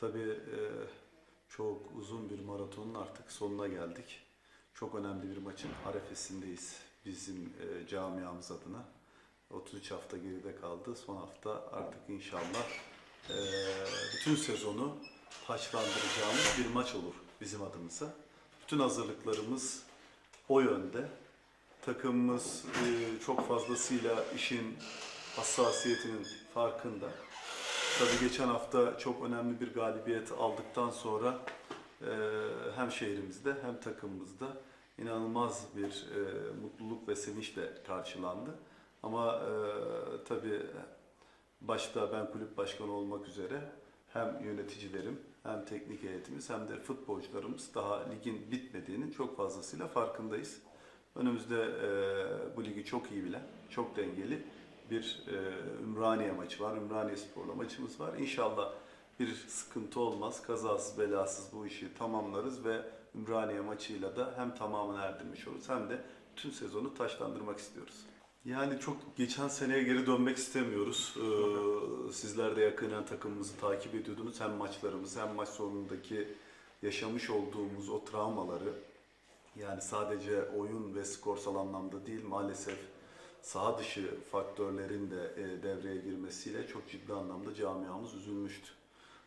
Tabii e, çok uzun bir maratonun artık sonuna geldik. Çok önemli bir maçın arefesindeyiz bizim e, camiamız adına. 33 hafta geride kaldı. Son hafta artık inşallah e, bütün sezonu taçlandıracağımız bir maç olur bizim adımıza. Bütün hazırlıklarımız o yönde. Takımımız çok fazlasıyla işin hassasiyetinin farkında. Tabii geçen hafta çok önemli bir galibiyet aldıktan sonra e, hem şehrimizde hem takımımızda inanılmaz bir e, mutluluk ve sevinçle karşılandı. Ama e, tabii başta ben kulüp başkanı olmak üzere hem yöneticilerim hem teknik heyetimiz hem de futbolcularımız daha ligin bitmediğinin çok fazlasıyla farkındayız. Önümüzde e, bu ligi çok iyi bilen, çok dengeli bir e, Ümraniye maçı var. Ümraniye Spor'la maçımız var. İnşallah bir sıkıntı olmaz. Kazasız belasız bu işi tamamlarız ve Ümraniye maçıyla da hem tamamını erdirmiş oluruz hem de tüm sezonu taşlandırmak istiyoruz. Yani çok geçen seneye geri dönmek istemiyoruz. Ee, sizler de yakinen takımımızı takip ediyordunuz. Hem maçlarımızı hem maç sonundaki yaşamış olduğumuz o travmaları yani sadece oyun ve skorsal anlamda değil maalesef saha dışı faktörlerin de e, devreye girmesiyle çok ciddi anlamda camiamız üzülmüştü.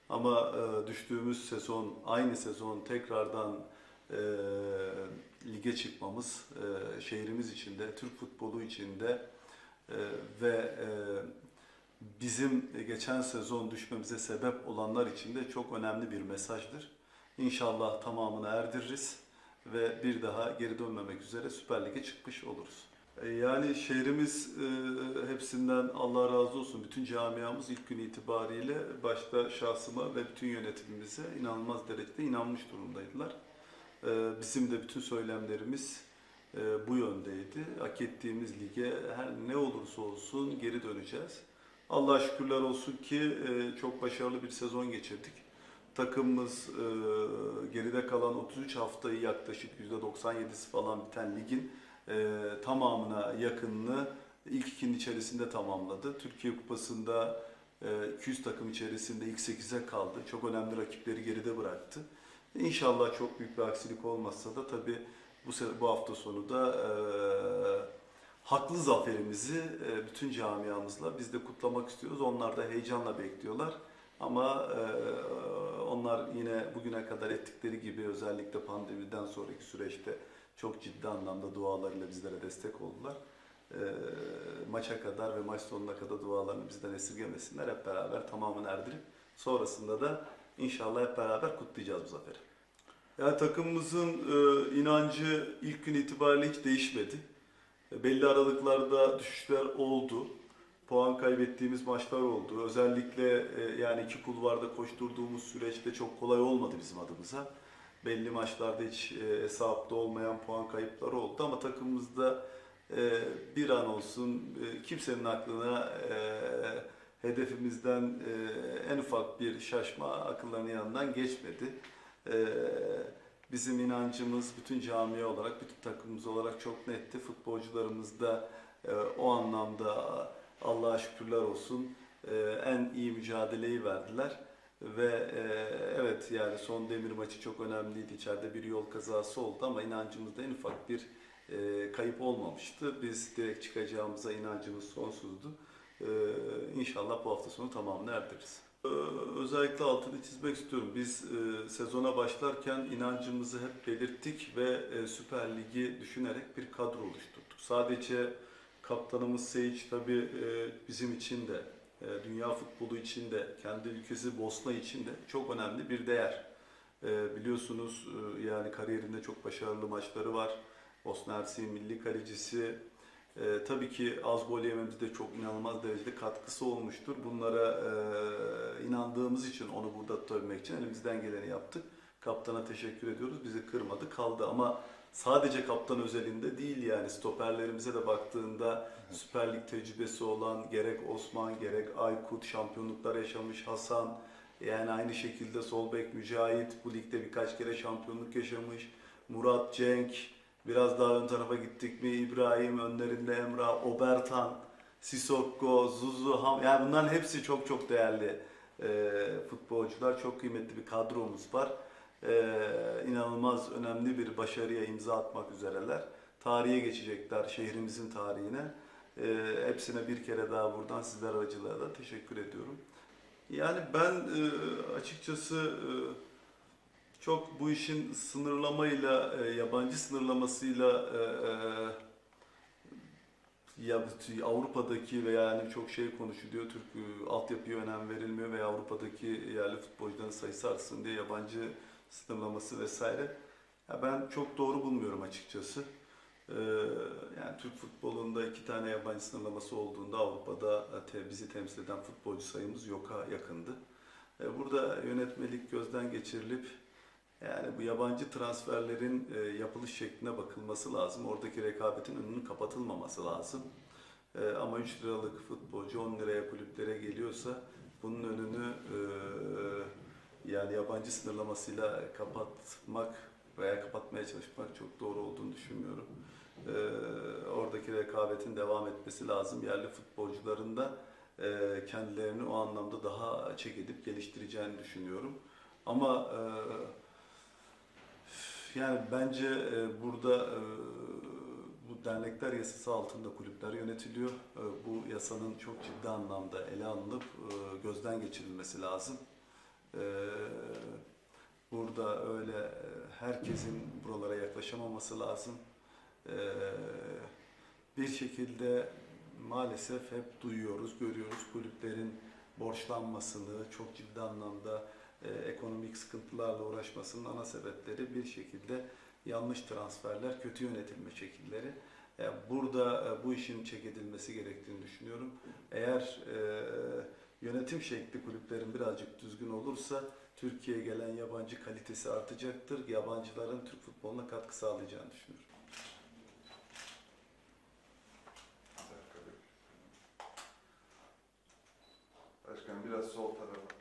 Ama e, düştüğümüz sezon, aynı sezon tekrardan e, lige çıkmamız şehrimiz içinde, Türk futbolu içinde ve bizim geçen sezon düşmemize sebep olanlar için de çok önemli bir mesajdır. İnşallah tamamını erdiririz ve bir daha geri dönmemek üzere Süper Lig'e çıkmış oluruz. E, Yani şehrimiz e, hepsinden Allah razı olsun. Bütün camiamız ilk gün itibariyle başta şahsıma ve bütün yönetimimize inanılmaz derecede inanmış durumdaydılar. E, Bizim de bütün söylemlerimiz bu yöndeydi. Hak ettiğimiz lige her ne olursa olsun geri döneceğiz. Allah'a şükürler olsun ki çok başarılı bir sezon geçirdik. Takımımız geride kalan 33 haftayı yaklaşık %97'si falan biten ligin e, tamamına yakınını ilk ikinin içerisinde tamamladı. Türkiye Kupası'nda e, 200 takım içerisinde ilk 8'e kaldı. Çok önemli rakipleri geride bıraktı. İnşallah çok büyük bir aksilik olmazsa da tabii bu, bu hafta sonu da e, haklı zaferimizi e, bütün camiamızla biz de kutlamak istiyoruz. Onlar da heyecanla bekliyorlar. Ama e, onlar yine bugüne kadar ettikleri gibi özellikle pandemiden sonraki süreçte çok ciddi anlamda dualarıyla bizlere destek oldular. E, maça kadar ve maç sonuna kadar dualarını bizden esirgemesinler. Hep beraber tamamını erdirip sonrasında da inşallah hep beraber kutlayacağız bu zaferi. Yani takımımızın e, inancı ilk gün itibariyle hiç değişmedi. E, belli aralıklarda düşüşler oldu. Puan kaybettiğimiz maçlar oldu. Özellikle e, yani iki kulvarda koşturduğumuz süreçte çok kolay olmadı bizim adımıza. Belli maçlarda hiç e, hesapta olmayan puan kayıpları oldu ama takımımızda e, bir an olsun e, kimsenin aklına e, hedefimizden e, en ufak bir şaşma akıllarının yanından geçmedi. E, bizim inancımız bütün camia olarak, bütün takımımız olarak çok netti. Futbolcularımız da e, o anlamda Allah'a şükürler olsun e, en iyi mücadeleyi verdiler. Ve e, evet yani son demir maçı çok önemliydi. İçeride bir yol kazası oldu ama inancımızda en ufak bir e, kayıp olmamıştı. Biz direkt çıkacağımıza inancımız sonsuzdu. E, inşallah bu hafta sonu tamamını erdiririz. Ee, Özellikle altını çizmek istiyorum. Biz e, sezona başlarken inancımızı hep belirttik ve e, Süper Lig'i düşünerek bir kadro oluşturduk. Sadece kaptanımız Seyic tabii e, bizim için de, e, dünya futbolu için de, kendi ülkesi Bosna için de çok önemli bir değer. E, biliyorsunuz e, yani kariyerinde çok başarılı maçları var. Bosna Hersek'in milli kalecisi, tabii ki az gol yememizde çok inanılmaz derecede katkısı olmuştur. Bunlara e, inandığımız için onu burada tutabilmek için elimizden geleni yaptık. Kaptana teşekkür ediyoruz. Bizi kırmadı, kaldı ama sadece kaptan özelinde değil yani stoperlerimize de baktığında Süper Lig tecrübesi olan gerek Osman gerek Aykut şampiyonluklar yaşamış Hasan yani aynı şekilde sol bek Mücahit bu ligde birkaç kere şampiyonluk yaşamış. Murat Cenk Biraz daha ön tarafa gittik mi İbrahim, önlerinde Emrah, Obertan, Sissoko, Zuzu, Ham yani bunların hepsi çok çok değerli e, futbolcular, çok kıymetli bir kadromuz var. E, inanılmaz önemli bir başarıya imza atmak üzereler. Tarihe geçecekler, şehrimizin tarihine. E, hepsine bir kere daha buradan sizler aracılığıyla da teşekkür ediyorum. Yani ben e, açıkçası e, çok bu işin sınırlamayla, e, yabancı sınırlamasıyla e, e, ya Avrupa'daki veya yani çok şey konuşuluyor, Türk e, altyapıya önem verilmiyor veya Avrupa'daki yerli futbolcuların sayısı artsın diye yabancı sınırlaması vesaire. Ya ben çok doğru bulmuyorum açıkçası. Ee, yani Türk futbolunda iki tane yabancı sınırlaması olduğunda Avrupa'da te- bizi temsil eden futbolcu sayımız yoka yakındı. Ee, burada yönetmelik gözden geçirilip yani bu yabancı transferlerin e, yapılış şekline bakılması lazım. Oradaki rekabetin önünün kapatılmaması lazım. Ee, ama 3 liralık futbolcu 10 liraya kulüplere geliyorsa bunun önünü e, yani yabancı sınırlamasıyla kapatmak veya kapatmaya çalışmak çok doğru olduğunu düşünmüyorum. Ee, oradaki rekabetin devam etmesi lazım. Yerli futbolcuların da e, kendilerini o anlamda daha çek edip geliştireceğini düşünüyorum. Ama e, yani bence e, burada e, bu dernekler yasası altında kulüpler yönetiliyor. E, bu yasanın çok ciddi anlamda ele alınıp e, gözden geçirilmesi lazım. E, burada öyle e, herkesin buralara yaklaşamaması lazım. E, bir şekilde maalesef hep duyuyoruz, görüyoruz kulüplerin borçlanmasını, çok ciddi anlamda e, ekonomik sıkıntılarla uğraşmasının ana sebepleri bir şekilde yanlış transferler, kötü yönetilme şekilleri. E, burada bu işin çek edilmesi gerektiğini düşünüyorum. Eğer e, yönetim şekli kulüplerin birazcık düzgün olursa Türkiye'ye gelen yabancı kalitesi artacaktır. Yabancıların Türk futboluna katkı sağlayacağını düşünüyorum. Başkan biraz sol tarafa.